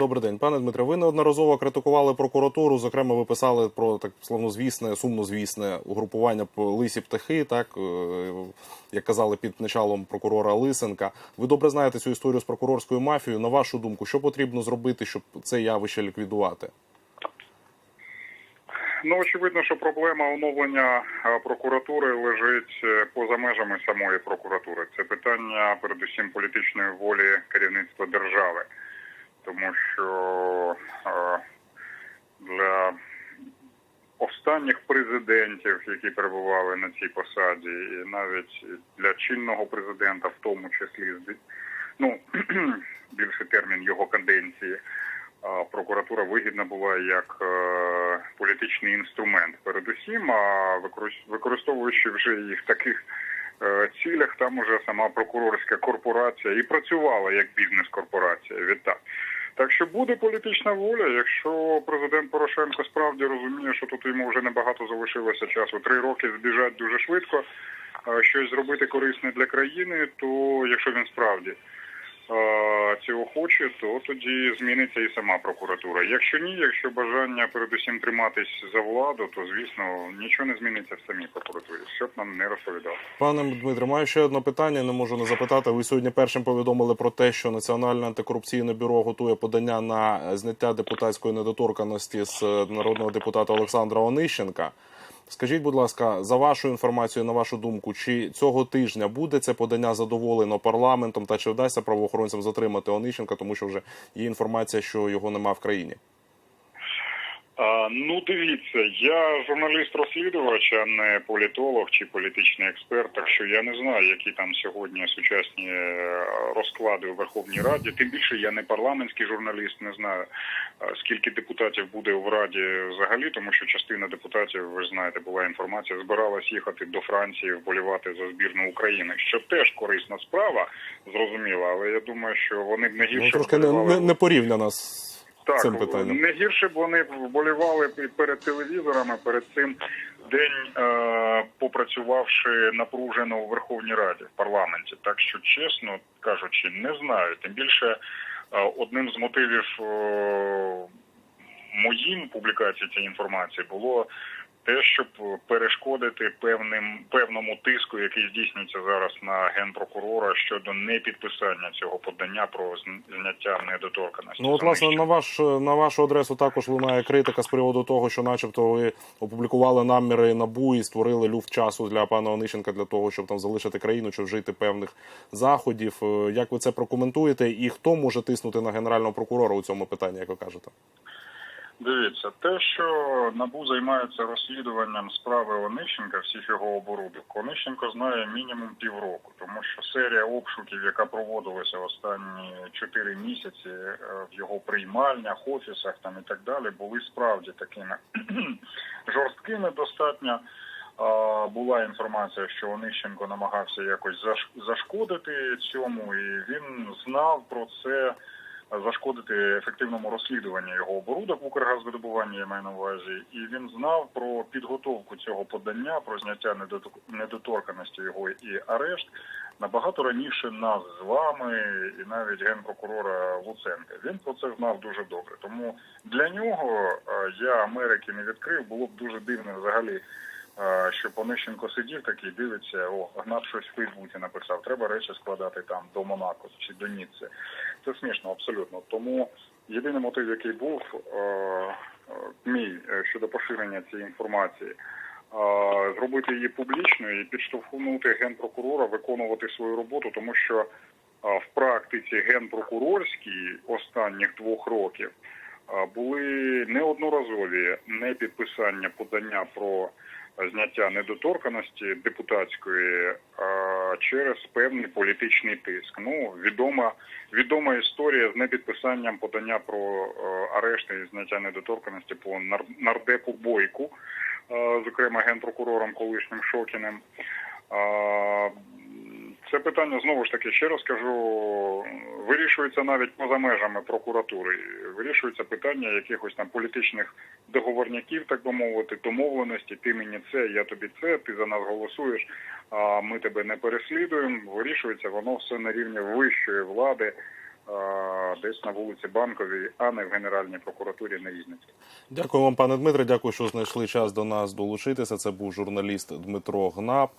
Добрий день, пане Дмитре. Ви неодноразово критикували прокуратуру. Зокрема, ви писали про так славнозвісне, сумнозвісне угрупування лисі птахи, так е, як казали під началом прокурора Лисенка. Ви добре знаєте цю історію з прокурорською мафією. На вашу думку, що потрібно зробити, щоб це явище ліквідувати? Ну, очевидно, що проблема оновлення е, прокуратури лежить е, поза межами самої прокуратури. Це питання, передусім, політичної волі керівництва держави, тому що е, для останніх президентів, які перебували на цій посаді, і навіть для чинного президента, в тому числі ну, більший термін його каденції. А прокуратура вигідна була як е, політичний інструмент, передусім, а використ- використовуючи вже їх в таких е, цілях, там уже сама прокурорська корпорація і працювала як бізнес-корпорація. Відтак. Так що буде політична воля, якщо президент Порошенко справді розуміє, що тут йому вже небагато залишилося часу. Три роки збіжать дуже швидко. Щось зробити корисне для країни, то якщо він справді е, цього хоче, то тоді зміниться і сама прокуратура. Якщо ні, якщо бажання передусім триматись за владу, то звісно нічого не зміниться в самій прокуратурі. Що б нам не розповідали. Пане Дмитре, маю ще одне питання. Не можу не запитати. Ви сьогодні першим повідомили про те, що Національне антикорупційне бюро готує подання на зняття депутатської недоторканості з е, народного депутата Олександра Онищенка. Скажіть, будь ласка, за вашу інформацію, на вашу думку, чи цього тижня буде це подання задоволено парламентом та чи вдасться правоохоронцям затримати Онищенка, тому що вже є інформація, що його нема в країні? Ну, дивіться, я журналіст-розслідувач, а не політолог чи політичний експерт. Так що я не знаю, які там сьогодні сучасні е, розклади у Верховній Раді. Тим більше я не парламентський журналіст, не знаю скільки депутатів буде в Раді взагалі, тому що частина депутатів, ви ж знаєте, була інформація, збиралась їхати до Франції, вболівати за збірну України, що теж корисна справа, зрозуміло. Але я думаю, що вони б не гірше Ну, трошки не, не, не порівняно з так, цим питанням. не гірше б вони вболівали перед телевізорами, перед цим день е, попрацювавши напружено у Верховній Раді в парламенті. Так що, чесно кажучи, не знаю. Тим більше е, одним з мотивів е, моїм публікації цієї інформації було те, щоб перешкодити певним певному тиску, який здійснюється зараз на генпрокурора щодо непідписання цього подання про зняття недоторканості. Ну, от, власне, на ваш на вашу адресу також лунає критика з приводу того, що, начебто, ви опублікували наміри набу і створили люфт часу для пана Онищенка для того, щоб там залишити країну чи вжити певних заходів. Е, Як ви це прокоментуєте? І хто може тиснути на генерального прокурора у цьому питанні, як ви кажете? Дивіться, те, що набу займається розслідуванням справи Онищенка, всіх його оборудок, Онищенко знає мінімум півроку, тому що серія обшуків, яка проводилася останні чотири місяці е, в його приймальнях, офісах там і так далі, були справді такими жорсткими достатньо. Була інформація, що Онищенко намагався якось заш- зашкодити цьому, і він знав про це зашкодити ефективному розслідуванню його оборудок в Укргазвидобуванні, я маю на увазі, і він знав про підготовку цього подання, про зняття недоторканості його і арешт набагато раніше нас з вами і навіть генпрокурора Луценка. Він про це знав дуже добре. Тому для нього е, я Америки не відкрив. Було б дуже дивно взагалі. е, Щоб Онищенко сидів такий, дивиться, о, Гнат щось в Фейсбуці написав, треба речі складати там до Монако чи до Ніцци. Це смішно, абсолютно. Тому єдиний мотив, який був е, е, мій е, щодо поширення цієї інформації, зробити її публічною і підштовхнути генпрокурора виконувати свою роботу, тому що в практиці генпрокурорській останніх двох років були неодноразові непідписання подання про зняття недоторканості депутатської е, через певний політичний тиск. Ну відома відома історія з непідписанням подання про е, арешт і зняття недоторканості по нар- нардепу Бойку, е, зокрема генпрокурором колишнім Шокіним. Це питання знову ж таки ще раз кажу, вирішується навіть поза межами прокуратури. Вирішується питання якихось там політичних договорняків, так би мовити, домовленості. Ти мені це, я тобі це, ти за нас голосуєш, а ми тебе не переслідуємо. Вирішується воно все на рівні вищої влади десь на вулиці Банковій, а не в Генеральній прокуратурі на Вінниці. Дякую вам, пане Дмитре. Дякую, що знайшли час до нас долучитися. Це був журналіст Дмитро Гнап.